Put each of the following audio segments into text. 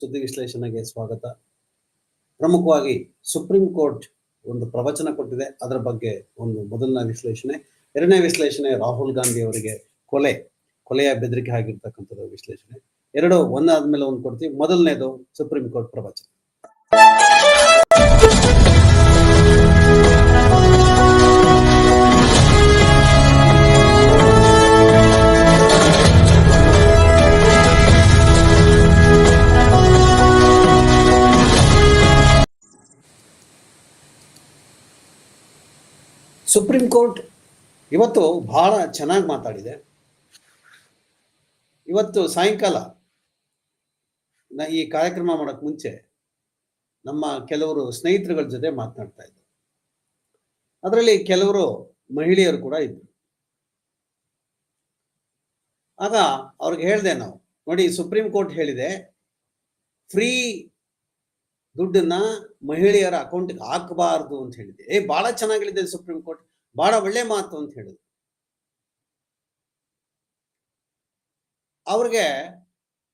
ಸುದ್ದಿ ವಿಶ್ಲೇಷಣೆಗೆ ಸ್ವಾಗತ. ಪ್ರಮುಖವಾಗಿ ಸುಪ್ರೀಂ ಕೋರ್ಟ್ ಒಂದು ಪ್ರವಚನ ಕೊಟ್ಟಿದೆ. ಅದರ ಬಗ್ಗೆ ಒಂದು ಮೊದಲನೇ ವಿಶ್ಲೇಷಣೆ. ಎರಡನೇ ವಿಶ್ಲೇಷಣೆ ರಾಹುಲ್ ಗಾಂಧಿ ಅವರಿಗೆ ಕೊಲೆ, ಕೊಲೆಯ ಬೆದರಿಕೆ ಆಗಿರ್ತಕ್ಕಂಥದ್ದು ವಿಶ್ಲೇಷಣೆ. ಎರಡು ಒಂದಾದ್ಮೇಲೆ ಒಂದು ಕೊಡ್ತೀವಿ. ಮೊದಲನೇದು ಸುಪ್ರೀಂ ಕೋರ್ಟ್ ಪ್ರವಚನ. ಸುಪ್ರೀಂ ಕೋರ್ಟ್ ಇವತ್ತು ಬಹಳ ಚೆನ್ನಾಗಿ ಮಾತಾಡಿದೆ. ಇವತ್ತು ಸಾಯಂಕಾಲ ನಾ ಈ ಕಾರ್ಯಕ್ರಮ ಮಾಡೋಕ್ಕೆ ಮುಂಚೆ ನಮ್ಮ ಕೆಲವರು ಸ್ನೇಹಿತರುಗಳ ಜೊತೆ ಮಾತನಾಡ್ತಾ ಇದ್ದರು ಅದರಲ್ಲಿ ಕೆಲವರು ಮಹಿಳೆಯರು ಕೂಡ ಇದ್ದರು ಆಗ ಅವ್ರಿಗೆ ಹೇಳಿದೆ ನಾವು, ನೋಡಿ ಸುಪ್ರೀಂ ಕೋರ್ಟ್ ಹೇಳಿದೆ ಫ್ರೀ ದುಡ್ಡನ್ನ ಮಹಿಳೆಯರ ಅಕೌಂಟ್ಗೆ ಹಾಕಬಾರ್ದು ಅಂತ ಹೇಳಿದೆ ಏ ಬಹಳ ಚೆನ್ನಾಗಿದೆ ಸುಪ್ರೀಂ ಕೋರ್ಟ್. ಬಹಳ ಒಳ್ಳೆ ಮಾತು ಅಂತ ಹೇಳಿದ್ರು. ಅವ್ರಿಗೆ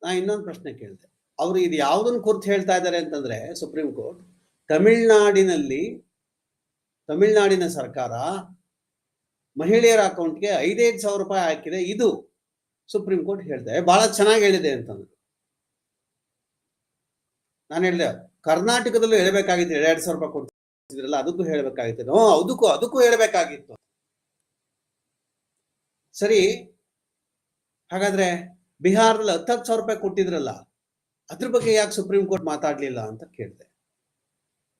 ನಾ ಇನ್ನೊಂದು ಪ್ರಶ್ನೆ ಕೇಳಿದೆ. ಅವರು ಇದು ಯಾವುದನ್ನು ಕುರಿತು ಹೇಳ್ತಾ ಇದ್ದಾರೆ ಅಂತಂದ್ರೆ ಸುಪ್ರೀಂ ಕೋರ್ಟ್, ತಮಿಳ್ನಾಡಿನಲ್ಲಿ, ತಮಿಳ್ನಾಡಿನ ಸರ್ಕಾರ ಮಹಿಳೆಯರ ಅಕೌಂಟ್ಗೆ ಐದೈದು ಸಾವಿರ ರೂಪಾಯಿ ಹಾಕಿದೆ. ಇದು ಸುಪ್ರೀಂ ಕೋರ್ಟ್ ಹೇಳ್ತಾರೆ ಬಹಳ ಚೆನ್ನಾಗಿ ಹೇಳಿದೆ ಅಂತಂದ್ರು. ನಾನು ಹೇಳಿದೆ, ಕರ್ನಾಟಕದಲ್ಲೂ ಹೇಳ್ಬೇಕಾಗಿತ್ತು, ಎರಡ್ ಸಾವಿರ ರೂಪಾಯಿ ಕೊಡ್ತಿದ್ರಲ್ಲ, ಅದಕ್ಕೂ ಹೇಳಬೇಕಾಗಿತ್ತು. ನೋ, ಅದಕ್ಕೂ ಅದಕ್ಕೂ ಹೇಳಬೇಕಾಗಿತ್ತು. ಸರಿ, ಹಾಗಾದ್ರೆ ಬಿಹಾರದಲ್ಲಿ ಹತ್ತತ್ತು ಸಾವಿರ ರೂಪಾಯಿ ಕೊಟ್ಟಿದ್ರಲ್ಲ, ಅದ್ರ ಬಗ್ಗೆ ಯಾಕೆ ಸುಪ್ರೀಂ ಕೋರ್ಟ್ ಮಾತಾಡ್ಲಿಲ್ಲ ಅಂತ ಕೇಳಿದೆ.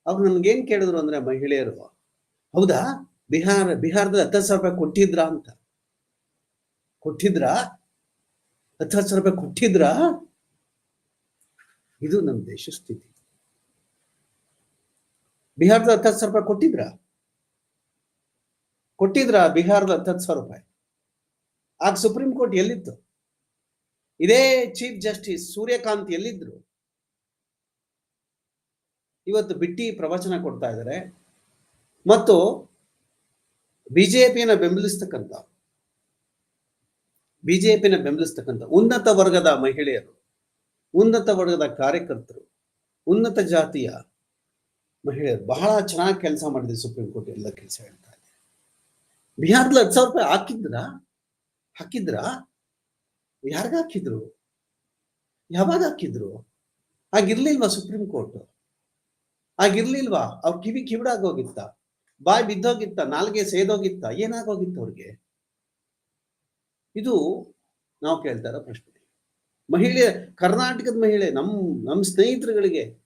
ಅವ್ರು ನನ್ಗೇನ್ ಕೇಳಿದ್ರು ಅಂದ್ರೆ ಮಹಿಳೆಯರು, ಹೌದಾ? ಬಿಹಾರ, ಬಿಹಾರದಲ್ಲಿ ಹತ್ತತ್ತು ಸಾವಿರ ರೂಪಾಯಿ ಕೊಟ್ಟಿದ್ರಾ ಅಂತ. ಕೊಟ್ಟಿದ್ರಾ? ಹತ್ತತ್ತು ಸಾವಿರ ರೂಪಾಯಿ ಕೊಟ್ಟಿದ್ರಾ? ಇದು ನಮ್ಮ ದೇಶ ಸ್ಥಿತಿ. ಬಿಹಾರದ ಹತ್ತತ್ತು ಸಾವಿರ ರೂಪಾಯಿ ಕೊಟ್ಟಿದ್ರ? ಕೊಟ್ಟಿದ್ರ ಬಿಹಾರದ ಹತ್ತತ್ತು ಸಾವಿರ ರೂಪಾಯಿ? ಆಗ ಸುಪ್ರೀಂ ಕೋರ್ಟ್ ಎಲ್ಲಿತ್ತು? ಇದೇ ಚೀಫ್ ಜಸ್ಟಿಸ್ ಸೂರ್ಯಕಾಂತ್ ಎಲ್ಲಿದ್ರು? ಇವತ್ತು ಬಿಟ್ಟಿ ಪ್ರವಚನ ಕೊಡ್ತಾ ಇದ್ದಾರೆ ಮತ್ತು ಬಿಜೆಪಿಯನ್ನ ಬೆಂಬಲಿಸ್ತಕ್ಕಂಥ, ಬಿಜೆಪಿನ ಬೆಂಬಲಿಸ್ತಕ್ಕಂಥ ಉನ್ನತ ವರ್ಗದ ಮಹಿಳೆಯರು ಉನ್ನತ ವರ್ಗದ ಕಾರ್ಯಕರ್ತರು, ಉನ್ನತ ಜಾತಿಯ ಮಹಿಳೆಯರು ಬಹಳ ಚೆನ್ನಾಗಿ ಕೆಲಸ ಮಾಡಿದೆ ಸುಪ್ರೀಂ ಕೋರ್ಟ್ ಎಲ್ಲ ಕೆಲಸ ಹೇಳ್ತಾ ಇದೆ. ಬಿಹಾರದಲ್ಲಿ ಹತ್ತು ಸಾವಿರ ರೂಪಾಯಿ ಹಾಕಿದ್ರ? ಹಾಕಿದ್ರ? ಯಾರಿಗ ಹಾಕಿದ್ರು? ಯಾವಾಗ ಹಾಕಿದ್ರು? ಆಗಿರ್ಲಿಲ್ವಾ ಸುಪ್ರೀಂ ಕೋರ್ಟ್? ಆಗಿರ್ಲಿಲ್ವಾ ಅವ್ರ ಕಿವಿ ಕಿವಿಡಾಗೋಗಿತ್ತ? ಬಾಯಿ ಬಿದ್ದೋಗಿತ್ತ? ನಾಲ್ಗೆ ಸೇದೋಗಿತ್ತ? ಏನಾಗೋಗಿತ್ತು ಅವ್ರಿಗೆ? ಇದು ನಾವು ಕೇಳ್ತಾರ ಪ್ರಶ್ನೆ. ಮಹಿಳೆ, ಕರ್ನಾಟಕದ ಮಹಿಳೆ, ನಮ್ ನಮ್ ಸ್ನೇಹಿತರುಗಳಿಗೆ,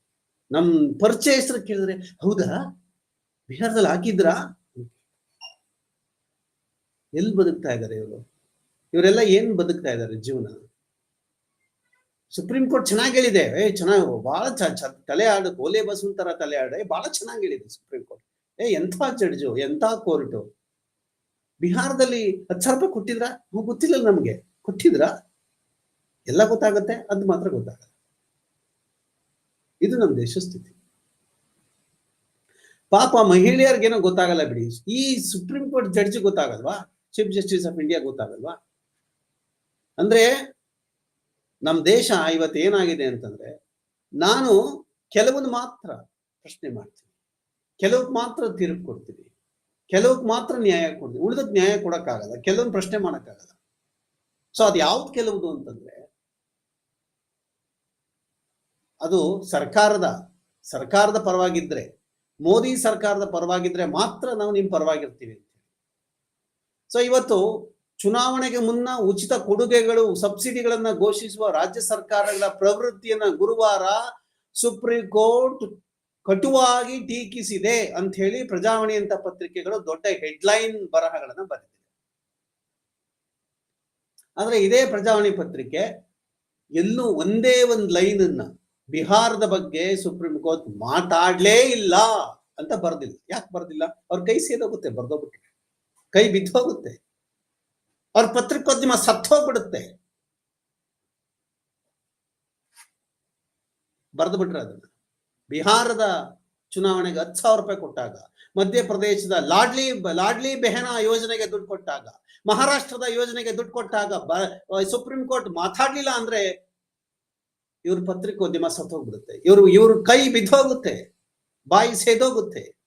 ನಮ್ ಹೆಸರು ಕೇಳಿದ್ರೆ ಹೌದಾ? ಬಿಹಾರದಲ್ಲಿ ಹಾಕಿದ್ರಾ? ಎಲ್ಲಿ ಬದುಕ್ತಾ ಇದ್ದಾರೆ ಇವರು? ಇವರೆಲ್ಲ ಏನ್ ಬದುಕ್ತಾ ಇದ್ದಾರೆ ಜೀವನ? ಸುಪ್ರೀಂ ಕೋರ್ಟ್ ಚೆನ್ನಾಗಿ ಹೇಳಿದೆ. ಏ, ಚೆನ್ನಾಗಿ ಬಹಳ ತಲೆ ಆಡು ಕೋಲೆ ಬಸ್ ತರ ತಲೆ ಆಡ. ಬಹಳ ಚೆನ್ನಾಗಿ ಹೇಳಿದೆ ಸುಪ್ರೀಂ ಕೋರ್ಟ್. ಏ, ಎಂಥ ಜಡ್ಜು, ಎಂಥ ಕೋರ್ಟು. ಬಿಹಾರದಲ್ಲಿ ಹತ್ತು ಸಾವಿರ ರೂಪಾಯಿ ಕೊಟ್ಟಿದ್ರ? ಗೊತ್ತಿಲ್ಲ ನಮ್ಗೆ. ಕೊಟ್ಟಿದ್ರಾ? ಎಲ್ಲ ಗೊತ್ತಾಗುತ್ತೆ, ಅದು ಮಾತ್ರ ಗೊತ್ತಾಗಲ್ಲ ಇದು ನಮ್ಮ ದೇಶ ಸ್ಥಿತಿ ಪಾಪ ಮಹಿಳೆಯರಿಗೇನೋ ಗೊತ್ತಾಗಲ್ಲ ಬಿಡಿ. ಈ ಸುಪ್ರೀಂ ಕೋರ್ಟ್ ಜಡ್ಜ್ ಗೊತ್ತಾಗಲ್ವಾ? ಚೀಫ್ ಜಸ್ಟಿಸ್ ಆಫ್ ಇಂಡಿಯಾ ಗೊತ್ತಾಗಲ್ವಾ? ಅಂದ್ರೆ ನಮ್ಮ ದೇಶ ಇವತ್ತು ಏನಾಗಿದೆ ಅಂತಂದ್ರೆ, ನಾನು ಕೆಲವೊಂದು ಮಾತ್ರ ಪ್ರಶ್ನೆ ಮಾಡ್ತೀನಿ. ಕೆಲವಕ್ಕೆ ಮಾತ್ರ ತೀರ್ಪು ಕೊಡ್ತೀನಿ. ಕೆಲವಕ್ಕೆ ಮಾತ್ರ ನ್ಯಾಯ ಕೊಡ್ತೀನಿ. ಉಳಿದಕ್ಕೆ ನ್ಯಾಯ ಕೊಡಕ್ಕಾಗಲ್ಲ. ಕೆಲವೊಂದು ಪ್ರಶ್ನೆ ಮಾಡಕ್ಕಾಗಲ್ಲ. ಸೊ ಅದು ಯಾವ್ದು ಕೆಲವುದು ಅಂತಂದ್ರೆ ಅದು ಸರ್ಕಾರದ ಸರ್ಕಾರದ ಪರವಾಗಿದ್ರೆ, ಮೋದಿ ಸರ್ಕಾರದ ಪರವಾಗಿದ್ರೆ ಮಾತ್ರ ನಾವು ನಿಮ್ ಪರವಾಗಿರ್ತೀವಿ ಸೊ ಇವತ್ತು ಚುನಾವಣೆಗೆ ಮುನ್ನ ಉಚಿತ ಕೊಡುಗೆಗಳು, ಸಬ್ಸಿಡಿಗಳನ್ನ ಘೋಷಿಸುವ ರಾಜ್ಯ ಸರ್ಕಾರಗಳ ಪ್ರವೃತ್ತಿಯನ್ನ ಗುರುವಾರ ಸುಪ್ರೀಂ ಕೋರ್ಟ್ ಕಟುವಾಗಿ ಟೀಕಿಸಿದೆ ಅಂತ ಹೇಳಿ ಪ್ರಜಾವಾಣಿ ಅಂತ ಪತ್ರಿಕೆಗಳು ದೊಡ್ಡ ಹೆಡ್ಲೈನ್ ಬರಹಗಳನ್ನ ಬರೆದಿದೆ. ಆದ್ರೆ ಇದೇ ಪ್ರಜಾವಾಣಿ ಪತ್ರಿಕೆ ಎಲ್ಲೂ ಒಂದೇ ಒಂದು ಲೈನ್ ಅನ್ನ ಬಿಹಾರದ ಬಗ್ಗೆ ಸುಪ್ರೀಂ ಕೋರ್ಟ್ ಮಾತಾಡ್ಲೇ ಇಲ್ಲ ಅಂತ ಬರ್ದಿಲ್ಲ. ಯಾಕೆ ಬರ್ದಿಲ್ಲ? ಅವ್ರ ಕೈ ಸೇದೋಗುತ್ತೆ, ಬರ್ದೋಗ್ಬಿಟ್ರೆ. ಕೈ ಬಿದ್ದೋಗುತ್ತೆ. ಅವ್ರ ಪತ್ರಿಕೋದ್ಯಮ ಸತ್ತೋಗ್ಬಿಡುತ್ತೆ. ಬರ್ದು ಬಿಟ್ರೆ ಅದನ್ನ. ಬಿಹಾರದ ಚುನಾವಣೆಗೆ ಹತ್ತು ಸಾವಿರ ರೂಪಾಯಿ ಕೊಟ್ಟಾಗ, ಮಧ್ಯಪ್ರದೇಶದ ಲಾಡ್ಲಿ ಲಾಡ್ಲಿ ಬೆಹನಾ ಯೋಜನೆಗೆ ದುಡ್ಡು ಕೊಟ್ಟಾಗ, ಮಹಾರಾಷ್ಟ್ರದ ಯೋಜನೆಗೆ ದುಡ್ಡು ಕೊಟ್ಟಾಗ ಸುಪ್ರೀಂ ಕೋರ್ಟ್ ಮಾತಾಡ್ಲಿಲ್ಲ ಅಂದ್ರೆ ಇವ್ರ ಪತ್ರಿಕೋದ್ಯಮ ಸತ್ತೋಗ್ಬಿಡುತ್ತೆ. ಇವ್ರು, ಇವ್ರ ಕೈ ಬಿದ್ದೋಗುತ್ತೆ. ಬಾಯಿ ಸೇದೋಗುತ್ತೆ.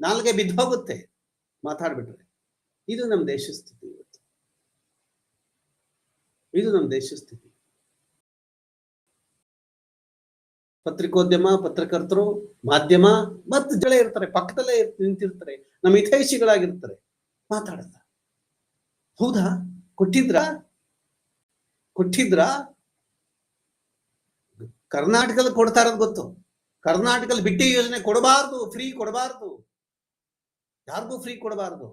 ನಾಲ್ಗೆ ಬಿದ್ದೋಗುತ್ತೆ. ಮಾತಾಡ್ಬಿಟ್ರೆ. ಇದು ನಮ್ಮ ದೇಶ ಸ್ಥಿತಿ ಇವತ್ತು. ಇದು ನಮ್ಮ ದೇಶ ಸ್ಥಿತಿ. ಪತ್ರಿಕೋದ್ಯಮ, ಪತ್ರಕರ್ತರು, ಮಾಧ್ಯಮ, ಮತ್ತು ಜಳೆ ಇರ್ತಾರೆ, ಪಕ್ಕದಲ್ಲೇ ನಿಂತಿರ್ತಾರೆ, ನಮ್ಮ ಹಿತೈಷಿಗಳಾಗಿರ್ತಾರೆ. ಮಾತಾಡಲ್ಲ ಹೌದಾ? ಕೊಟ್ಟಿದ್ರ? ಕೊಟ್ಟಿದ್ರ? ಕರ್ನಾಟಕದಲ್ಲಿ ಕೊಡ್ತಾ ಗೊತ್ತು. ಕರ್ನಾಟಕದಲ್ಲಿ ಬಿಟ್ಟಿ ಯೋಜನೆ ಕೊಡಬಾರ್ದು ಫ್ರೀ ಕೊಡಬಾರ್ದು. ಯಾರಿಗೂ ಫ್ರೀ ಕೊಡಬಾರ್ದು.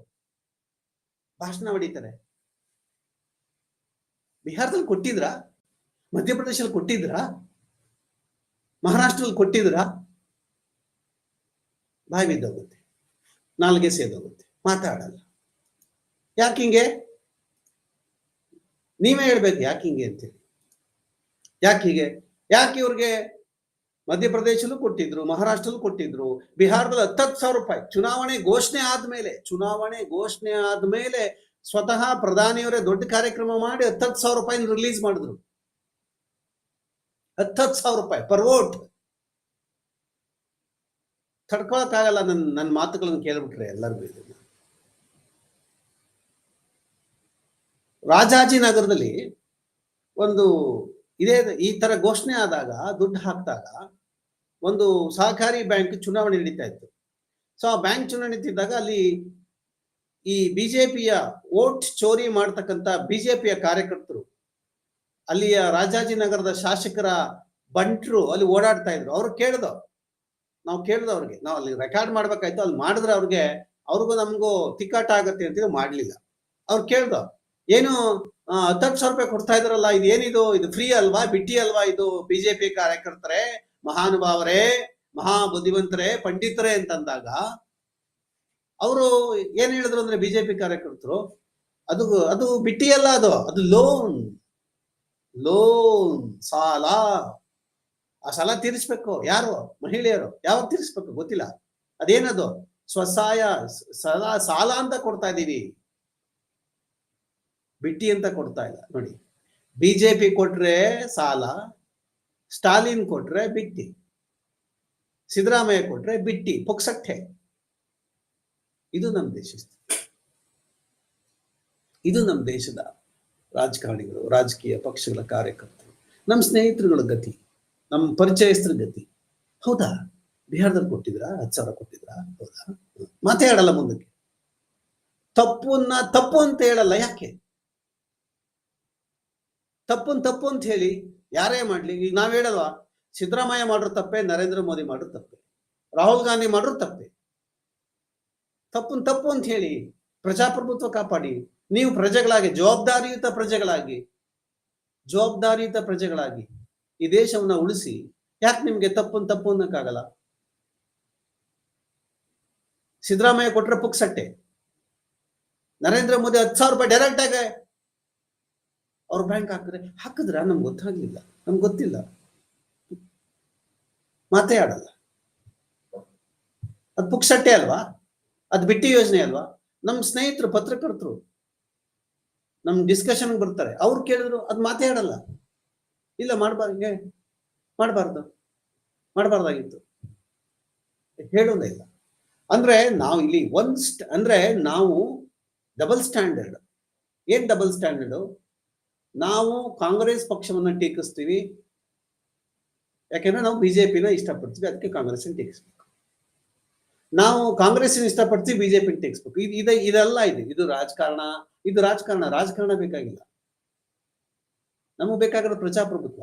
ಭಾಷಣ ಹೊಡಿತಾರೆ ಬಿಹಾರದಲ್ಲಿ ಕೊಟ್ಟಿದ್ರ? ಮಧ್ಯಪ್ರದೇಶದಲ್ಲಿ ಕೊಟ್ಟಿದ್ರ? ಮಹಾರಾಷ್ಟ್ರದಲ್ಲಿ ಕೊಟ್ಟಿದ್ರ? ಬಾಯಿ ಬಿದ್ದೋಗುತ್ತೆ. ನಾಲ್ಗೆ ಸೇದೋಗುತ್ತೆ. ಮಾತಾಡಲ್ಲ. ಯಾಕಿಂಗೆ ನೀವೇ ಹೇಳ್ಬೇಕು ಯಾಕಿಂಗೆ ಅಂತೇಳಿ. ಯಾಕೆ ಹೀಗೆ? ಯಾಕೆ ಇವ್ರಿಗೆ ಮಧ್ಯಪ್ರದೇಶಲ್ಲೂ ಕೊಟ್ಟಿದ್ರು, ಮಹಾರಾಷ್ಟ್ರಲ್ಲೂ ಕೊಟ್ಟಿದ್ರು? ಬಿಹಾರದಲ್ಲಿ ಹತ್ತತ್ತು ಸಾವಿರ ರೂಪಾಯಿ. ಚುನಾವಣೆ ಘೋಷಣೆ ಆದ್ಮೇಲೆ, ಚುನಾವಣೆ ಘೋಷಣೆ ಆದ್ಮೇಲೆ ಸ್ವತಃ ಪ್ರಧಾನಿಯವರೇ ದೊಡ್ಡ ಕಾರ್ಯಕ್ರಮ ಮಾಡಿ ಹತ್ತತ್ತು ಸಾವಿರ ರೂಪಾಯಿ ರಿಲೀಸ್ ಮಾಡಿದ್ರು. ಹತ್ತತ್ತು ಸಾವಿರ ರೂಪಾಯಿ ಪರ್ ವೋಟ್ ತಡ್ಕೊಳಕ್ಕಾಗಲ್ಲ ನನ್ನ ನನ್ನ ಮಾತುಗಳನ್ನು ಕೇಳ್ಬಿಟ್ರೆ ಎಲ್ಲರಿಗೂ ರಾಜಾಜಿನಗರದಲ್ಲಿ ಒಂದು ಇದೇ ಈ ತರ ಘೋಷಣೆ ಆದಾಗ, ದುಡ್ಡು ಹಾಕಿದಾಗ ಒಂದು ಸಹಕಾರಿ ಬ್ಯಾಂಕ್ ಚುನಾವಣೆ ನಡೀತಾ ಇತ್ತು. ಸೊ ಆ ಬ್ಯಾಂಕ್ ಚುನಾವಣೆ ನಡೀತಿದ್ದಾಗ ಅಲ್ಲಿ ಈ ಬಿಜೆಪಿಯ ವೋಟ್ ಚೋರಿ ಮಾಡ್ತಕ್ಕಂತ ಬಿಜೆಪಿಯ ಕಾರ್ಯಕರ್ತರು, ಅಲ್ಲಿಯ ರಾಜಾಜಿನಗರದ ಶಾಸಕರ ಬಂಟ್ರು ಅಲ್ಲಿ ಓಡಾಡ್ತಾ ಇದ್ರು. ಅವ್ರು ಕೇಳ್ದ, ನಾವು ಕೇಳ್ದವ್ ಅವ್ರಿಗೆ. ನಾವು ಅಲ್ಲಿ ರೆಕಾರ್ಡ್ ಮಾಡ್ಬೇಕಾಯ್ತು, ಅಲ್ಲಿ ಮಾಡಿದ್ರೆ ಅವ್ರಿಗೆ, ಅವ್ರಿಗೂ ನಮಗೂ ತಿಕ್ಕಾಟ ಆಗತ್ತೆ ಅಂತ ಮಾಡ್ಲಿಲ್ಲ. ಅವ್ರು ಕೇಳ್ದ ಏನು ಹತ್ತು ಸಾವಿರ ರೂಪಾಯಿ ಕೊಡ್ತಾ ಇದ್ರಲ್ಲ ಇದು ಏನಿದು ಇದು ಫ್ರೀ ಅಲ್ವಾ? ಬಿಟ್ಟಿ ಅಲ್ವಾ ಇದು ಬಿಜೆಪಿ ಕಾರ್ಯಕರ್ತರೇ? ಮಹಾನುಭಾವರೇ ಮಹಾ ಬುದ್ಧಿವಂತರೇ ಪಂಡಿತರೇ ಅಂತಂದಾಗ ಅವರು ಏನ್ ಹೇಳಿದ್ರು ಅಂದ್ರೆ ಬಿಜೆಪಿ ಕಾರ್ಯಕರ್ತರು? ಅದು ಅದು ಬಿಟ್ಟಿ ಅಲ್ಲ ಅದು. ಅದು ಲೋನ್ ಲೋನ್ ಸಾಲ. ಆ ಸಾಲ ತೀರಿಸ್ಬೇಕು. ಯಾರು? ಮಹಿಳೆಯರು. ಯಾವಾಗ ತೀರಿಸ್ಬೇಕು? ಗೊತ್ತಿಲ್ಲ. ಅದೇನದು? ಸ್ವಸಹಾಯ ಸಾಲ ಸಾಲ ಅಂತ ಕೊಡ್ತಾ ಇದೀವಿ ಬಿಟ್ಟಿ ಅಂತ ಕೊಡ್ತಾ ಇಲ್ಲ. ನೋಡಿ, ಬಿಜೆಪಿ ಕೊಟ್ರೆ ಸಾಲ, ಸ್ಟಾಲಿನ್ ಕೊಟ್ರೆ ಬಿಟ್ಟಿ, ಸಿದ್ದರಾಮಯ್ಯ ಕೊಟ್ರೆ ಬಿಟ್ಟಿ, ಪೊಕ್ಸಟ್ಟೆ. ಇದು ನಮ್ಮ ದೇಶ ಇದು ನಮ್ಮ ದೇಶದ ರಾಜಕಾರಣಿಗಳು, ರಾಜಕೀಯ ಪಕ್ಷಗಳ ಕಾರ್ಯಕರ್ತರು ನಮ್ಮ ಸ್ನೇಹಿತರುಗಳ ಗತಿ ನಮ್ಮ ಪರಿಚಯಸ್ಥರ ಗತಿ. ಹೌದಾ? ಬಿಹಾರದಲ್ಲಿ ಕೊಟ್ಟಿದ್ರಾ? ಹತ್ತು ಸಾವಿರ ಕೊಟ್ಟಿದ್ರಾ? ಹೌದಾ. ಮಾತೇ ಆಡಲ್ಲ ಮುಂದಕ್ಕೆ. ತಪ್ಪನ್ನ ತಪ್ಪು ಅಂತ ಹೇಳಲ್ಲ ಯಾಕೆ? ತಪ್ಪನ್ ತಪ್ಪು ಅಂತ ಹೇಳಿ ಯಾರೇ ಮಾಡ್ಲಿ, ಈಗ ನಾವ್ ಹೇಳಲ್ವಾ ಸಿದ್ದರಾಮಯ್ಯ ಮಾಡ್ರು ತಪ್ಪೆ, ನರೇಂದ್ರ ಮೋದಿ ಮಾಡ್ರು ತಪ್ಪೆ, ರಾಹುಲ್ ಗಾಂಧಿ ಮಾಡ್ರು ತಪ್ಪೆ. ತಪ್ಪನ್ ತಪ್ಪು ಅಂತ ಹೇಳಿ ಪ್ರಜಾಪ್ರಭುತ್ವ ಕಾಪಾಡಿ, ನೀವು ಪ್ರಜೆಗಳಾಗಿ, ಜವಾಬ್ದಾರಿಯುತ ಪ್ರಜೆಗಳಾಗಿ ಜವಾಬ್ದಾರಿಯುತ ಪ್ರಜೆಗಳಾಗಿ ಈ ದೇಶವನ್ನ ಉಳಿಸಿ, ಯಾಕೆ ನಿಮ್ಗೆ ತಪ್ಪನ್ ತಪ್ಪು ಅನ್ನಕ್ಕಾಗಲ್ಲ? ಸಿದ್ದರಾಮಯ್ಯ ಕೊಟ್ರೆ ಪುಕ್ಸಟ್ಟೆ. ನರೇಂದ್ರ ಮೋದಿ ಹತ್ತು ಸಾವಿರ ರೂಪಾಯಿ ಡೈರೆಕ್ಟ್ ಆಗಿ ಅವ್ರ ಬ್ಯಾಂಕ್ ಹಾಕಿದ್ರೆ ಹಾಕಿದ್ರೆ? ನಮ್ಗೆ ಗೊತ್ತಾಗಲಿಲ್ಲ. ನಮ್ಗೆ ಗೊತ್ತಿಲ್ಲ. ಮಾತೇ ಆಡಲ್ಲ. ಅದು ಪುಕ್ಸಟ್ಟೆ ಅಲ್ವಾ? ಅದು ಬಿಟ್ಟಿ ಯೋಜನೆ ಅಲ್ವಾ? ನಮ್ಮ ಸ್ನೇಹಿತರು, ಪತ್ರಕರ್ತರು ನಮ್ಮ ಡಿಸ್ಕಷನ್ ಬರ್ತಾರೆ. ಅವ್ರು ಕೇಳಿದ್ರು, ಅದು ಮಾತೇ ಆಡಲ್ಲ. ಇಲ್ಲ, ಮಾಡಬಾರ್ದು. ಮಾಡಬಾರ್ದು. ಮಾಡಬಾರ್ದಾಗಿತ್ತು. ಹೇಳೋದೇ ಇಲ್ಲ. ಅಂದ್ರೆ ನಾವು ಇಲ್ಲಿ ಒಂದ್ ಸ್ಟ್- ಅಂದ್ರೆ ನಾವು ಡಬಲ್ ಸ್ಟ್ಯಾಂಡರ್ಡ್ ಏನ್ ಡಬಲ್ ಸ್ಟ್ಯಾಂಡರ್ಡ್ ನಾವು ಕಾಂಗ್ರೆಸ್ ಪಕ್ಷವನ್ನ ಟೀಕಿಸ್ತೀವಿ. ಯಾಕೆಂದ್ರೆ ನಾವು ಬಿಜೆಪಿನ ಇಷ್ಟಪಡ್ತೀವಿ, ಅದಕ್ಕೆ ಕಾಂಗ್ರೆಸ್ ಟೀಕಿಸ್ಬೇಕು. ನಾವು ಕಾಂಗ್ರೆಸ್ ಇಷ್ಟಪಡ್ತೀವಿ ಬಿಜೆಪಿ ಟೀಕಿಸ್ಬೇಕು. ಇದು ಇದೆ, ಇದೆಲ್ಲ ಇದೆ. ಇದು ರಾಜಕಾರಣ ಇದು ರಾಜಕಾರಣ. ರಾಜಕಾರಣ ಬೇಕಾಗಿಲ್ಲ. ನಮಗೆ ಬೇಕಾಗಿರೋ ಪ್ರಜಾಪ್ರಭುತ್ವ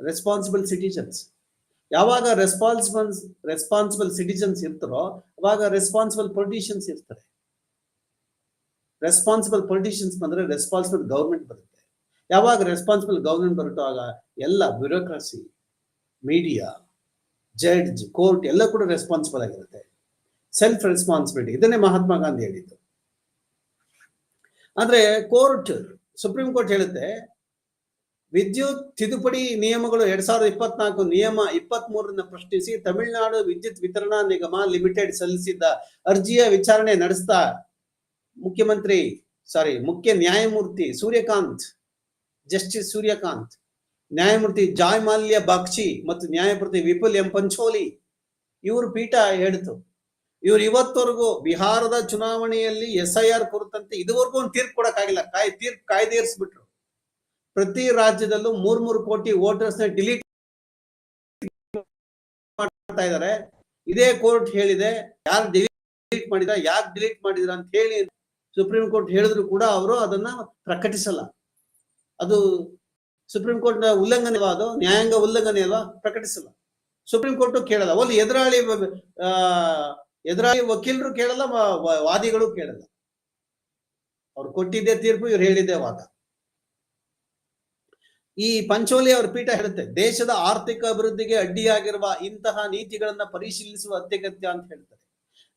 ರೆಸ್ಪಾನ್ಸಿಬಲ್ ಸಿಟಿಜನ್ಸ್ ಯಾವಾಗ ರೆಸ್ಪಾನ್ಸಿಬಲ್ ರೆಸ್ಪಾನ್ಸಿಬಲ್ ಸಿಟಿಜನ್ಸ್ ಇರ್ತಾರೋ, ಅವಾಗ ರೆಸ್ಪಾನ್ಸಿಬಲ್ ಪೊಲಿಟಿಷಿಯನ್ಸ್ ಇರ್ತಾರೆ. ರೆಸ್ಪಾನ್ಸಿಬಲ್ ಪೊಲಿಟಿಷಿಯನ್ಸ್ ಬಂದ್ರೆ ರೆಸ್ಪಾನ್ಸಿಬಲ್ ಗೌರ್ಮೆಂಟ್ ಬರುತ್ತೆ. ಯಾವಾಗ ರೆಸ್ಪಾನ್ಸಿಬಲ್ ಗೌರ್ಮೆಂಟ್ ಬರುತ್ತೋ ಆಗ ಎಲ್ಲ ಬ್ಯೂರೋಕ್ರಸಿ ಮೀಡಿಯಾ ಜಡ್ಜ್ ಕೋರ್ಟ್ ಎಲ್ಲ ಕೂಡ ರೆಸ್ಪಾನ್ಸಿಬಲ್ ಆಗಿರುತ್ತೆ. ಸೆಲ್ಫ್ ರೆಸ್ಪಾನ್ಸಿಬಿಲಿಟಿ ಇದನ್ನೇ ಮಹಾತ್ಮ ಗಾಂಧಿ ಹೇಳಿದ್ದು. ಆದ್ರೆ ಕೋರ್ಟ್ ಸುಪ್ರೀಂ ಕೋರ್ಟ್ ಹೇಳುತ್ತೆ, ವಿದ್ಯುತ್ ತಿದ್ದುಪಡಿ ನಿಯಮಗಳು ಎರಡ್ ಸಾವಿರದ ಇಪ್ಪತ್ನಾಲ್ಕು ನಿಯಮ ಇಪ್ಪತ್ತ್ ಮೂರನ್ನ ಪ್ರಶ್ನಿಸಿ ತಮಿಳುನಾಡು ವಿದ್ಯುತ್ ವಿತರಣಾ ನಿಗಮ ಲಿಮಿಟೆಡ್ ಸಲ್ಲಿಸಿದ್ದ ಅರ್ಜಿಯ ವಿಚಾರಣೆ ನಡೆಸ್ತಾ ಮುಖ್ಯಮಂತ್ರಿ ಸಾರಿ ಮುಖ್ಯ ನ್ಯಾಯಮೂರ್ತಿ ಸೂರ್ಯಕಾಂತ್ ಜಸ್ಟಿಸ್ ಸೂರ್ಯಕಾಂತ್, ನ್ಯಾಯಮೂರ್ತಿ ಜಾಯ್ ಮಾಲ್ಯ ಬಾಕ್ಷಿ ಮತ್ತು ನ್ಯಾಯಮೂರ್ತಿ ವಿಪುಲ್ ಎಂ ಪಂಚೋಲಿ, ಇವರು ಪೀಠ ಹೇಳಿತು. ಇವರು ಇವತ್ತವರೆಗೂ ಬಿಹಾರದ ಚುನಾವಣೆಯಲ್ಲಿ ಎಸ್ ಐ ಆರ್ ಕುರಿತಂತೆ ಇದುವರೆಗೂ ಒಂದು ತೀರ್ಪು ಕೊಡಕ್ಕಾಗಿಲ್ಲ. ಕಾಯ್ ತೀರ್ಪು ಕಾಯ್ದೇರಿಸ್ಬಿಟ್ರು. ಪ್ರತಿ ರಾಜ್ಯದಲ್ಲೂ ಮೂರ್ ಮೂರು ಕೋಟಿ ವೋಟರ್ಸ್ನ ಡಿಲೀಟ್ ಮಾಡ್ತಾ ಇದ್ದಾರೆ ಇದೇ ಕೋರ್ಟ್ ಹೇಳಿದೆ, ಯಾರು ಡಿಲೀಟ್ ಮಾಡಿದ ಯಾಕೆ ಡಿಲೀಟ್ ಮಾಡಿದ್ರ ಅಂತ ಹೇಳಿ ಸುಪ್ರೀಂ ಕೋರ್ಟ್ ಹೇಳಿದ್ರು ಕೂಡ ಅವರು ಅದನ್ನ ಪ್ರಕಟಿಸಲ್ಲ. ಅದು ಸುಪ್ರೀಂ ಕೋರ್ಟ್ ಉಲ್ಲಂಘನೆ ಅದು? ನ್ಯಾಯಾಂಗ ಉಲ್ಲಂಘನೆ ಅಲ್ವಾ? ಪ್ರಕಟಿಸಲ್ಲ. ಸುಪ್ರೀಂ ಕೋರ್ಟ್ ಕೇಳಲ್ಲ. ಒಂದು ಎದುರಾಳಿ ಎದುರಾಳಿ ವಕೀಲರು ಕೇಳಲ್ಲ ವಾದಿಗಳು ಕೇಳಲ್ಲ. ಅವ್ರು ಕೊಟ್ಟಿದ್ದೇ ತೀರ್ಪು, ಇವ್ರು ಹೇಳಿದ್ದೇ ವಾದ. ಈ ಪಂಚೋಲಿ ಅವ್ರ ಪೀಠ ಹೇಳುತ್ತೆ, ದೇಶದ ಆರ್ಥಿಕ ಅಭಿವೃದ್ಧಿಗೆ ಅಡ್ಡಿಯಾಗಿರುವ ಇಂತಹ ನೀತಿಗಳನ್ನ ಪರಿಶೀಲಿಸುವ ಅತ್ಯಗತ್ಯ ಅಂತ ಹೇಳ್ತಾರೆ.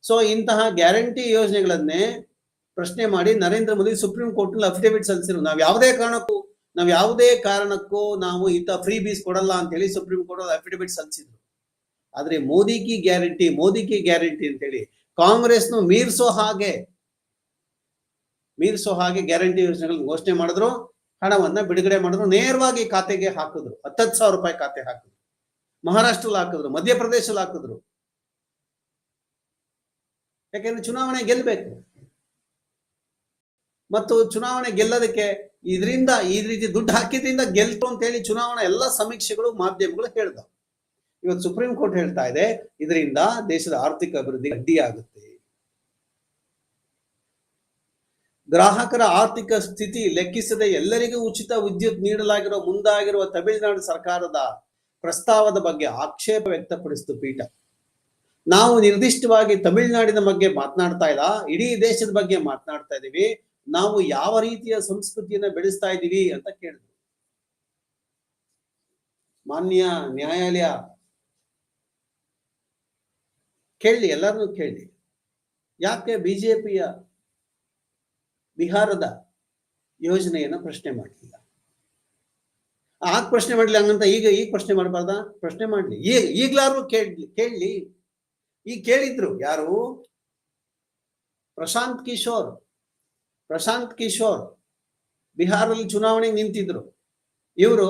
ಸೊ ಇಂತಹ ಗ್ಯಾರಂಟಿ ಯೋಜನೆಗಳನ್ನೇ ಪ್ರಶ್ನೆ ಮಾಡಿ ನರೇಂದ್ರ ಮೋದಿ ಸುಪ್ರೀಂ ಕೋರ್ಟ್ನಲ್ಲಿ ಅಫಿಡೇವಿಟ್ ಸಲ್ಲಿಸಿರು ನಾವ್ ಯಾವುದೇ ಕಾರಣಕ್ಕೂ ನಾವ್ ಯಾವುದೇ ಕಾರಣಕ್ಕೂ ನಾವು ಇಂಥ ಫ್ರೀ ಬೀಸ್ ಕೊಡಲ್ಲ ಅಂತ ಹೇಳಿ ಸುಪ್ರೀಂ ಕೋರ್ಟ್ ಅಫಿಡೇವಿಟ್ ಸಲ್ಲಿಸಿದ್ರು. ಆದ್ರೆ ಮೋದಿ ಕಿ ಗ್ಯಾರಂಟಿ ಮೋದಿ ಕಿ ಗ್ಯಾರಂಟಿ ಅಂತ ಹೇಳಿ ಕಾಂಗ್ರೆಸ್ನು ಮೀರ್ಸೋ ಹಾಗೆ ಮೀರ್ಸೋ ಹಾಗೆ ಗ್ಯಾರಂಟಿ ಯೋಜನೆಗಳನ್ನ ಘೋಷಣೆ ಮಾಡಿದ್ರು, ಹಣವನ್ನ ಬಿಡುಗಡೆ ಮಾಡಿದ್ರು, ನೇರವಾಗಿ ಖಾತೆಗೆ ಹಾಕಿದ್ರು, ಹತ್ತತ್ತು ಸಾವಿರ ರೂಪಾಯಿ ಖಾತೆ ಹಾಕಿದ್ರು. ಮಹಾರಾಷ್ಟ್ರಲ್ಲಿ ಹಾಕಿದ್ರು, ಮಧ್ಯಪ್ರದೇಶದಲ್ಲಿ ಹಾಕಿದ್ರು. ಯಾಕೆಂದ್ರೆ ಚುನಾವಣೆ ಗೆಲ್ಲಬೇಕು ಮತ್ತು ಚುನಾವಣೆ ಗೆಲ್ಲೋದಕ್ಕೆ ಇದರಿಂದ ಈ ರೀತಿ ದುಡ್ಡು ಹಾಕಿದ್ರಿಂದ ಗೆಲ್ತು ಅಂತ ಹೇಳಿ ಚುನಾವಣಾ ಎಲ್ಲ ಸಮೀಕ್ಷೆಗಳು, ಮಾಧ್ಯಮಗಳು ಹೇಳ್ದವು. ಇವತ್ತು ಸುಪ್ರೀಂ ಕೋರ್ಟ್ ಹೇಳ್ತಾ ಇದೆ, ಇದರಿಂದ ದೇಶದ ಆರ್ಥಿಕ ಅಭಿವೃದ್ಧಿ ಅಡ್ಡಿಯಾಗುತ್ತೆ ಗ್ರಾಹಕರ ಆರ್ಥಿಕ ಸ್ಥಿತಿ ಲೆಕ್ಕಿಸದೆ ಎಲ್ಲರಿಗೂ ಉಚಿತ ವಿದ್ಯುತ್ ನೀಡಲಾಗಿರುವ ಮುಂದಾಗಿರುವ ತಮಿಳುನಾಡು ಸರ್ಕಾರದ ಪ್ರಸ್ತಾವದ ಬಗ್ಗೆ ಆಕ್ಷೇಪ ವ್ಯಕ್ತಪಡಿಸಿತು ಪೀಠ. ನಾವು ನಿರ್ದಿಷ್ಟವಾಗಿ ತಮಿಳುನಾಡಿನ ಬಗ್ಗೆ ಮಾತನಾಡ್ತಾ ಇಲ್ಲ, ಇಡೀ ದೇಶದ ಬಗ್ಗೆ ಮಾತನಾಡ್ತಾ ಇದೀವಿ. ನಾವು ಯಾವ ರೀತಿಯ ಸಂಸ್ಕೃತಿಯನ್ನ ಬೆಳೆಸ್ತಾ ಇದ್ದೀವಿ ಅಂತ ಕೇಳಿದ್ರು. ಮಾನ್ಯ ನ್ಯಾಯಾಲಯ ಕೇಳಿ ಎಲ್ಲರನ್ನೂ ಕೇಳಿ. ಯಾಕೆ ಬಿಜೆಪಿಯ ಬಿಹಾರದ ಯೋಜನೆಯನ್ನ ಪ್ರಶ್ನೆ ಮಾಡಲಿಲ್ಲ? ಆಗ ಪ್ರಶ್ನೆ ಮಾಡ್ಲಿ ಹಂಗಂತ ಈಗ ಈಗ ಪ್ರಶ್ನೆ ಮಾಡಬಾರ್ದ? ಪ್ರಶ್ನೆ ಮಾಡ್ಲಿ. ಈಗ ಈಗ್ಲಾರು ಕೇಳ್ಲಿ, ಕೇಳಲಿ. ಈಗ ಕೇಳಿದ್ರು ಯಾರು? ಪ್ರಶಾಂತ್ ಕಿಶೋರ್. ಪ್ರಶಾಂತ್ ಕಿಶೋರ್ ಬಿಹಾರದಲ್ಲಿ ಚುನಾವಣೆಗೆ ನಿಂತಿದ್ರು. ಇವರು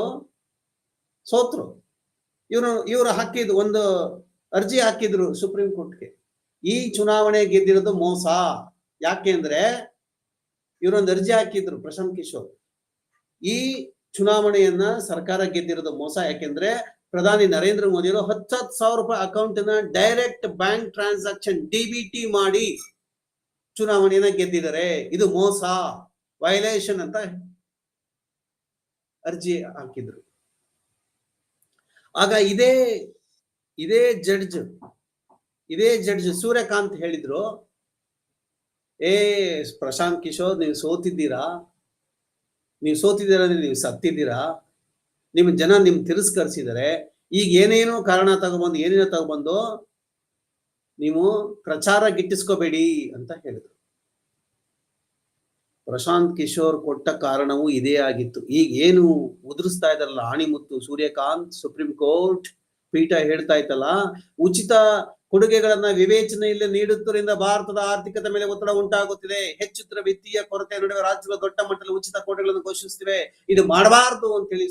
ಸೋತ್ರು. ಇವರು ಇವರು ಹಾಕಿದ್ ಒಂದು ಅರ್ಜಿ ಹಾಕಿದ್ರು ಸುಪ್ರೀಂ ಕೋರ್ಟ್ಗೆ. ಈ ಚುನಾವಣೆ ಗೆದ್ದಿರೋದು ಮೋಸ. ಯಾಕೆ ಅಂದ್ರೆ ಇವರೊಂದು ಅರ್ಜಿ ಹಾಕಿದ್ರು ಪ್ರಶಾಂತ್ ಕಿಶೋರ್. ಈ ಚುನಾವಣೆಯನ್ನ ಸರ್ಕಾರ ಗೆದ್ದಿರೋದು ಮೋಸ. ಯಾಕೆಂದ್ರೆ ಪ್ರಧಾನಿ ನರೇಂದ್ರ ಮೋದಿ ಅವರು ಹತ್ತು ಹತ್ತು ಸಾವಿರ ರೂಪಾಯಿ account direct bank transaction DBT ಮಾಡಿ ಚುನಾವಣೆಯನ್ನ ಗೆದ್ದಿದ್ದಾರೆ. ಇದು ಮೋಸ ವೈಲೇಷನ್ ಅಂತ ಅರ್ಜಿ ಹಾಕಿದ್ರು. ಆಗ ಇದೇ ಇದೇ ಜಡ್ಜ್ ಇದೇ ಜಡ್ಜ್ ಸೂರ್ಯಕಾಂತ್ ಹೇಳಿದ್ರು, ಏ, ಪ್ರಶಾಂತ್ ಕಿಶೋರ್, ನೀವು ಸೋತಿದ್ದೀರಾ? ನೀವು ಸೋತಿದ್ದೀರಾ ಅಂದ್ರೆ ನೀವು ಸತ್ತಿದ್ದೀರಾ? ನಿಮ್ ಜನ ನಿಮ್ ತಿರಸ್ಕರಿಸಿದರೆ ಈಗ ಏನೇನೋ ಕಾರಣ ತಗೊಬಂದು, ಏನೇನೋ ತಗೊಬಂದು ನೀವು ಪ್ರಚಾರ ಗಿಟ್ಟಿಸ್ಕೋಬೇಡಿ ಅಂತ ಹೇಳಿದ್ರು. ಪ್ರಶಾಂತ್ ಕಿಶೋರ್ ಕೊಟ್ಟ ಕಾರಣವೂ ಇದೇ ಆಗಿತ್ತು. ಈಗ ಏನು ಉದುರಿಸ್ತಾ ಇದಾರಲ್ಲ ಆಣಿಮುತ್ತು ಸೂರ್ಯಕಾಂತ್, ಸುಪ್ರೀಂ ಕೋರ್ಟ್ ಪೀಠ ಹೇಳ್ತಾ ಇತ್ತಲ್ಲ, ಉಚಿತ ಕೊಡುಗೆಗಳನ್ನ ವಿವೇಚನೆಯಲ್ಲಿ ನೀಡುತ್ತರಿಂದ ಭಾರತದ ಆರ್ಥಿಕತೆ ಮೇಲೆ ಒತ್ತಡ ಉಂಟಾಗುತ್ತಿದೆ. ಹೆಚ್ಚುತ್ತಿರುವ ವಿತ್ತೀಯ ಕೊರತೆ ನಡುವೆ ರಾಜ್ಯಗಳು ದೊಡ್ಡ ಮಟ್ಟದಲ್ಲಿ ಉಚಿತ ಕೋಟೆಗಳನ್ನು ಘೋಷಿಸುತ್ತಿವೆ. ಇದು ಮಾಡಬಾರದು ಅಂತ ಹೇಳಿ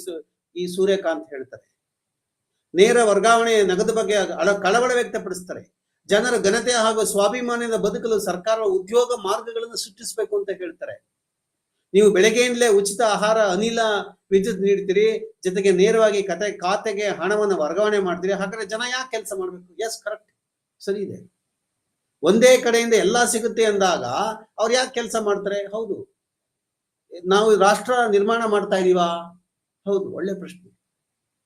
ಈ ಸೂರ್ಯಕಾಂತ್ ಹೇಳ್ತಾರೆ. ನೇರ ವರ್ಗಾವಣೆ ನಗದು ಬಗ್ಗೆ ಕಳವಳ ವ್ಯಕ್ತಪಡಿಸ್ತಾರೆ. ಜನರ ಘನತೆ ಹಾಗೂ ಸ್ವಾಭಿಮಾನದ ಬದುಕಲು ಸರ್ಕಾರ ಉದ್ಯೋಗ ಮಾರ್ಗಗಳನ್ನು ಸೃಷ್ಟಿಸಬೇಕು ಅಂತ ಹೇಳ್ತಾರೆ ನೀವು ಬೆಳಗ್ಗೆಯಿಂದಲೇ ಉಚಿತ ಆಹಾರ, ಅನಿಲ, ವಿದ್ಯುತ್ ನೀಡ್ತೀರಿ, ಜೊತೆಗೆ ನೇರವಾಗಿ ಕತೆ, ಖಾತೆಗೆ ಹಣವನ್ನು ವರ್ಗಾವಣೆ ಮಾಡ್ತೀರಿ, ಹಾಗಾದ್ರೆ ಜನ ಯಾಕೆ ಕೆಲಸ ಮಾಡ್ಬೇಕು? ಎಸ್ ಕರೆಕ್ಟ್ ಸರಿ ಇದೆ. ಒಂದೇ ಕಡೆಯಿಂದ ಎಲ್ಲ ಸಿಗುತ್ತೆ ಅಂದಾಗ ಅವ್ರು ಯಾಕೆ ಕೆಲಸ ಮಾಡ್ತಾರೆ? ಹೌದು. ನಾವು ರಾಷ್ಟ್ರ ನಿರ್ಮಾಣ ಮಾಡ್ತಾ ಇದೀವಾ? ಹೌದು, ಒಳ್ಳೆ ಪ್ರಶ್ನೆ.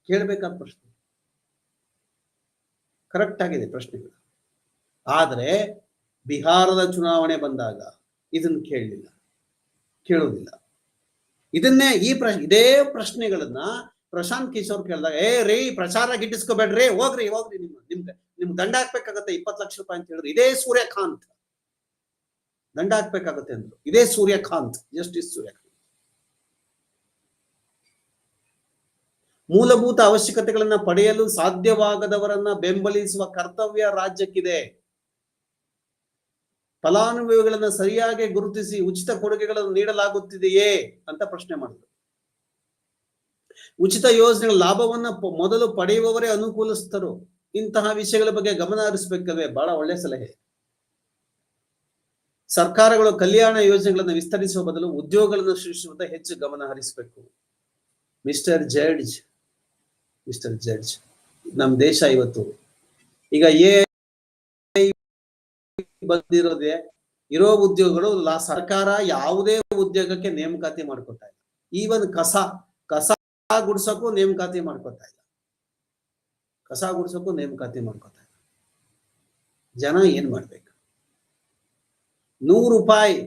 ಕೇಳಬೇಕಾದ ಪ್ರಶ್ನೆ. ಕರೆಕ್ಟ್ ಆಗಿದೆ ಪ್ರಶ್ನೆಗಳು. ಆದರೆ ಬಿಹಾರದ ಚುನಾವಣೆ ಬಂದಾಗ ಇದನ್ನು ಕೇಳಲಿಲ್ಲ ಕೇಳೋದಿಲ್ಲ ಇದನ್ನೇ ಈ ಪ್ರಶ್ನೆ ಇದೇ ಪ್ರಶ್ನೆಗಳನ್ನ ಪ್ರಶಾಂತ್ ಕಿಶೋರ್ ಕೇಳಿದಾಗ, ಏ ರೀ, ಪ್ರಚಾರ ಗಿಟ್ಟಿಸ್ಕೋಬೇಡ್ರಿ, ಹೋಗ್ರಿ ಹೋಗ್ರಿ ನಿಮ್ಮ, ನಿಮ್ಗೆ ನಿಮ್ಗೆ ದಂಡ ಹಾಕ್ಬೇಕಾಗತ್ತೆ, ಇಪ್ಪತ್ತು ಲಕ್ಷ ರೂಪಾಯಿ ಅಂತ ಹೇಳಿದ್ರು, ಇದೇ ಸೂರ್ಯಕಾಂತ್. ದಂಡ ಹಾಕ್ಬೇಕಾಗತ್ತೆ ಅಂದ್ರು, ಇದೇ ಸೂರ್ಯಕಾಂತ್, ಜಸ್ಟಿಸ್ ಸೂರ್ಯಕಾಂತ್. ಮೂಲಭೂತ ಅವಶ್ಯಕತೆಗಳನ್ನ ಪಡೆಯಲು ಸಾಧ್ಯವಾಗದವರನ್ನ ಬೆಂಬಲಿಸುವ ಕರ್ತವ್ಯ ರಾಜ್ಯಕ್ಕಿದೆ. ಫಲಾನುಭವಿಗಳನ್ನ ಸರಿಯಾಗಿ ಗುರುತಿಸಿ ಉಚಿತ ಕೊಡುಗೆಗಳನ್ನು ನೀಡಲಾಗುತ್ತಿದೆಯೇ ಅಂತ ಪ್ರಶ್ನೆ ಮಾಡಿದ್ರು. ಉಚಿತ ಯೋಜನೆಗಳ ಲಾಭವನ್ನ ಮೊದಲು ಪಡೆಯುವವರೇ ಅನುಕೂಲಿಸ್ತರು ಇಂತಹ ವಿಷಯಗಳ ಬಗ್ಗೆ ಗಮನ ಹರಿಸಬೇಕಲ್ವೇ ಬಹಳ ಒಳ್ಳೆ ಸಲಹೆ. ಸರ್ಕಾರಗಳು ಕಲ್ಯಾಣ ಯೋಜನೆಗಳನ್ನು ವಿಸ್ತರಿಸುವ ಬದಲು ಉದ್ಯೋಗಗಳನ್ನು ಸೃಷ್ಟಿಸುವಂತ ಹೆಚ್ಚು ಗಮನ ಹರಿಸಬೇಕು. ಮಿಸ್ಟರ್ ಜಡ್ಜ್ ಮಿಸ್ಟರ್ ಜಡ್ಜ್, ನಮ್ಮ ದೇಶ ಇವತ್ತು. ಈಗ ಎ ಬಂದಿರೋದೇ ಇರೋ ಉದ್ಯೋಗಗಳು ಸರ್ಕಾರ ಯಾವುದೇ ಉದ್ಯೋಗಕ್ಕೆ ನೇಮಕಾತಿ ಮಾಡ್ಕೊತಾ ಇಲ್ಲ. ಈವನ್ ಕಸ ಕಸ ಗುಡ್ಸಕ್ಕೂ ನೇಮಕಾತಿ ಮಾಡ್ಕೊತಾ ಇಲ್ಲ. ಕಸ ಗುಡ್ಸಕ್ಕೂ ನೇಮಕಾತಿ ಮಾಡ್ಕೊತಾ ಇಲ್ಲ. ಜನ ಏನ್ ಮಾಡ್ಬೇಕು? ನೂರು ರೂಪಾಯಿ.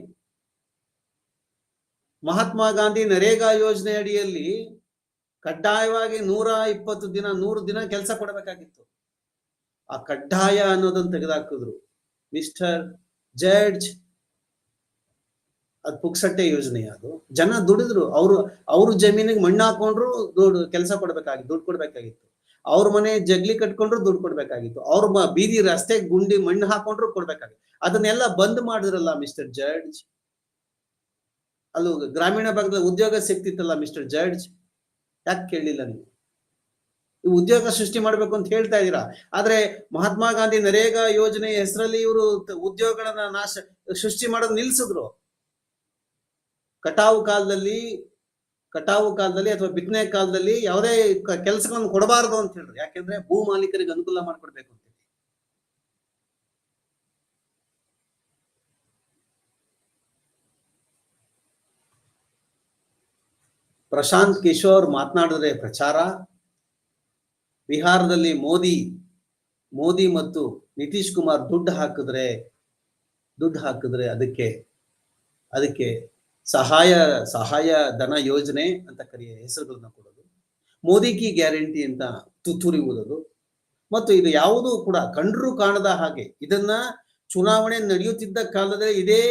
ಮಹಾತ್ಮ ಗಾಂಧಿ ನರೇಗಾ ಯೋಜನೆ ಅಡಿಯಲ್ಲಿ ಕಡ್ಡಾಯವಾಗಿ ನೂರ ಇಪ್ಪತ್ತು ದಿನ, ನೂರು ದಿನ ಕೆಲಸ ಕೊಡಬೇಕಾಗಿತ್ತು. ಆ ಕಡ್ಡಾಯ ಅನ್ನೋದನ್ನ ತೆಗೆದುಹಾಕಿದ್ರು ಮಿಸ್ಟರ್ ಜಡ್ಜ್. ಅದ್ ಪುಕ್ಸಟ್ಟೆ ಯೋಜನೆ ಅದು. ಜನ ದುಡಿದ್ರು. ಅವರು, ಅವ್ರ ಜಮೀನಿಗೆ ಮಣ್ಣು ಹಾಕೊಂಡ್ರು ದುಡ್ಡು ಕೆಲಸ ಕೊಡ್ಬೇಕಾಗಿತ್ತು ದುಡ್ಡು ಕೊಡ್ಬೇಕಾಗಿತ್ತು. ಅವ್ರ ಮನೆ ಜಗ್ಲಿ ಕಟ್ಕೊಂಡ್ರು ದುಡ್ಡು ಕೊಡ್ಬೇಕಾಗಿತ್ತು. ಅವ್ರ ಬೀದಿ ರಸ್ತೆ ಗುಂಡಿ ಮಣ್ಣು ಹಾಕೊಂಡ್ರು ಕೊಡ್ಬೇಕಾಗಿತ್ತು. ಅದನ್ನೆಲ್ಲ ಬಂದ್ ಮಾಡಿದ್ರಲ್ಲ ಮಿಸ್ಟರ್ ಜಡ್ಜ್? ಅಲ್ಲೂ ಗ್ರಾಮೀಣ ಭಾಗದ ಉದ್ಯೋಗ ಸಿಕ್ತಿತ್ತಲ್ಲ ಮಿಸ್ಟರ್ ಜಡ್ಜ್? ಯಾಕೆ ಕೇಳಲಿಲ್ಲ ನೀವು? ಉದ್ಯೋಗ ಸೃಷ್ಟಿ ಮಾಡ್ಬೇಕು ಅಂತ ಹೇಳ್ತಾ ಇದ್ದೀರಾ? ಆದ್ರೆ ಮಹಾತ್ಮ ಗಾಂಧಿ ನರೇಗಾ ಯೋಜನೆ ಹೆಸರಲ್ಲಿ ಇವರು ಉದ್ಯೋಗಗಳನ್ನ ನಾಶ, ಸೃಷ್ಟಿ ಮಾಡೋದು ನಿಲ್ಸಿದ್ರು. ಕಟಾವು ಕಾಲದಲ್ಲಿ ಕಟಾವು ಕಾಲದಲ್ಲಿ ಅಥವಾ ಬಿತ್ತನೆ ಕಾಲದಲ್ಲಿ ಯಾವುದೇ ಕೆಲಸಗಳನ್ನು ಕೊಡಬಾರದು ಅಂತ ಹೇಳಿದ್ರು ಯಾಕೆಂದ್ರೆ ಭೂ ಮಾಲೀಕರಿಗೆ ಅನುಕೂಲ ಮಾಡ್ಕೊಡ್ಬೇಕು ಅಂತ. ಪ್ರಶಾಂತ್ ಕಿಶೋರ್ ಮಾತನಾಡಿದ್ರೆ ಪ್ರಚಾರ. ಬಿಹಾರದಲ್ಲಿ ಮೋದಿ ಮೋದಿ ಮತ್ತು ನಿತೀಶ್ ಕುಮಾರ್ ದುಡ್ಡು ಹಾಕಿದ್ರೆ ದುಡ್ಡು ಹಾಕಿದ್ರೆ ಅದಕ್ಕೆ ಅದಕ್ಕೆ ಸಹಾಯ ಸಹಾಯ ಧನ ಯೋಜನೆ ಅಂತ ಕರೆಯ ಹೆಸರುಗಳನ್ನ ಕೊಡೋದು. ಮೋದಿ ಕಿ ಗ್ಯಾರಂಟಿ ಅಂತ ತುತ್ತೂರಿ ಓದೋದು. ಮತ್ತು ಇದು ಯಾವುದೂ ಕೂಡ ಕಂಡ್ರು ಕಾಣದ ಹಾಗೆ ಇದನ್ನ ಚುನಾವಣೆ ನಡೆಯುತ್ತಿದ್ದ ಕಾಲದಲ್ಲಿ ಇದೇ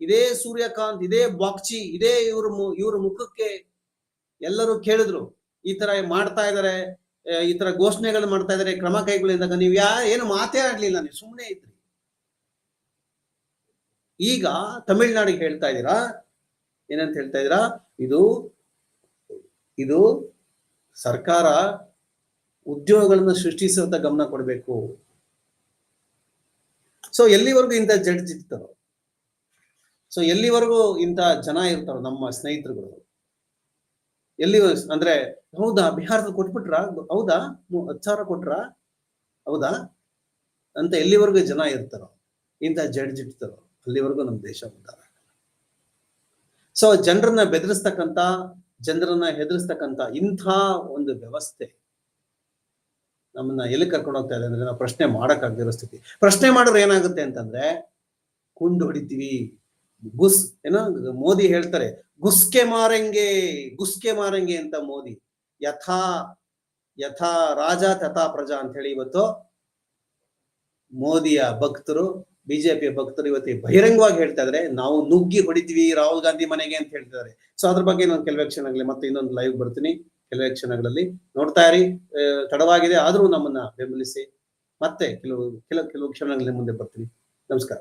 ಇದೇ ಸೂರ್ಯಕಾಂತ್ ಇದೇ ಬಾಕ್ಚಿ ಇದೇ ಇವ್ರ ಇವ್ರ ಮುಖಕ್ಕೆ ಎಲ್ಲರೂ ಕೇಳಿದ್ರು ಈ ತರ ಮಾಡ್ತಾ ಇದಾರೆ ಆ, ಈ ತರ ಘೋಷಣೆಗಳು ಮಾಡ್ತಾ ಇದ್ರೆ, ಕ್ರಮ ಕೈಗೊಳ್ಳಿದಾಗ ನೀವು ಯಾ, ಏನು ಮಾತೇ ಆಡ್ಲಿಲ್ಲ ನೀವು ಸುಮ್ಮನೆ ಇದ್ರಿ. ಈಗ ತಮಿಳ್ನಾಡಿಗೆ ಹೇಳ್ತಾ ಇದ್ದೀರಾ? ಏನಂತ ಹೇಳ್ತಾ ಇದ್ದೀರಾ? ಇದು ಇದು ಸರ್ಕಾರ ಉದ್ಯೋಗಗಳನ್ನ ಸೃಷ್ಟಿಸುವಂತ ಗಮನ ಕೊಡಬೇಕು. ಸೊ ಎಲ್ಲಿವರೆಗೂ ಇಂಥ ಜಡ್ಜ್ ಇರ್ತಾರೋ? ಸೊ ಎಲ್ಲಿವರೆಗೂ ಇಂಥ ಜನ ಇರ್ತಾರೋ ನಮ್ಮ ಸ್ನೇಹಿತರುಗಳು? ಎಲ್ಲಿ ಅಂದ್ರೆ, ಹೌದಾ ಬಿಹಾರದಲ್ಲಿ ಕೊಟ್ಬಿಟ್ರ? ಹೌದಾ ಹತ್ತು ಸಾವಿರ ಕೊಟ್ರಾ? ಹೌದಾ? ಅಂತ ಎಲ್ಲಿವರೆಗೂ ಜನ ಇರ್ತಾರೋ, ಇಂಥ ಜಡ್ಜ್ ಇರ್ತಾರೋ ಅಲ್ಲಿವರೆಗೂ ನಮ್ಮ ದೇಶ ಉದ್ದಾರ ಸೊ ಜನರನ್ನ ಬೆದರಿಸ್ತಕ್ಕಂತ ಜನರನ್ನ ಹೆದರಿಸ್ತಕ್ಕಂತ ಇಂಥ ಒಂದು ವ್ಯವಸ್ಥೆ ನಮ್ಮನ್ನ ಎಲ್ಲಿ ಕರ್ಕೊಂಡು ಹೋಗ್ತಾ ಇದೆ ಅಂದ್ರೆ ನಾವು ಪ್ರಶ್ನೆ ಮಾಡಕ್ಕಾಗದಿರೋ ಸ್ಥಿತಿ. ಪ್ರಶ್ನೆ ಮಾಡಿದ್ರೆ ಏನಾಗುತ್ತೆ ಅಂತಂದ್ರೆ, ಕುಂಡು ಹೊಡಿತೀವಿ. ಗುಸ್, ಏನೋ ಮೋದಿ ಹೇಳ್ತಾರೆ, ಗುಸ್ಕೆ ಮಾರಂಗೆ ಗುಸ್ಕೆ ಮಾರಂಗೆ ಅಂತ ಮೋದಿ. ಯಥಾ ಯಥಾ ರಾಜ ತಥಾ ಪ್ರಜಾ ಅಂತ ಹೇಳಿ ಇವತ್ತು ಮೋದಿಯ ಭಕ್ತರು, ಬಿಜೆಪಿಯ ಭಕ್ತರು ಇವತ್ತು ಬಹಿರಂಗವಾಗಿ ಹೇಳ್ತಾ ಇದ್ರೆ ನಾವು ನುಗ್ಗಿ ಹೊಡಿತೀವಿ ರಾಹುಲ್ ಗಾಂಧಿ ಮನೆಗೆ ಅಂತ ಹೇಳ್ತಿದ್ದಾರೆ ಸೊ ಅದ್ರ ಬಗ್ಗೆ ನಾನು ಕೆಲವೇ ಕ್ಷಣಗಳಲ್ಲಿ ಮತ್ತೆ ಇನ್ನೊಂದು ಲೈವ್ ಬರ್ತೀನಿ. ಕೆಲವೇ ಕ್ಷಣಗಳಲ್ಲಿ ನೋಡ್ತಾ ಇರಿ. ತಡವಾಗಿದೆ, ಆದ್ರೂ ನಮ್ಮನ್ನ ಬೆಂಬಲಿಸಿ. ಮತ್ತೆ ಕೆಲವು ಕೆಲವು ಕೆಲವು ಕ್ಷಣಗಳಲ್ಲಿ ಮುಂದೆ ಬರ್ತೀನಿ. ನಮಸ್ಕಾರ.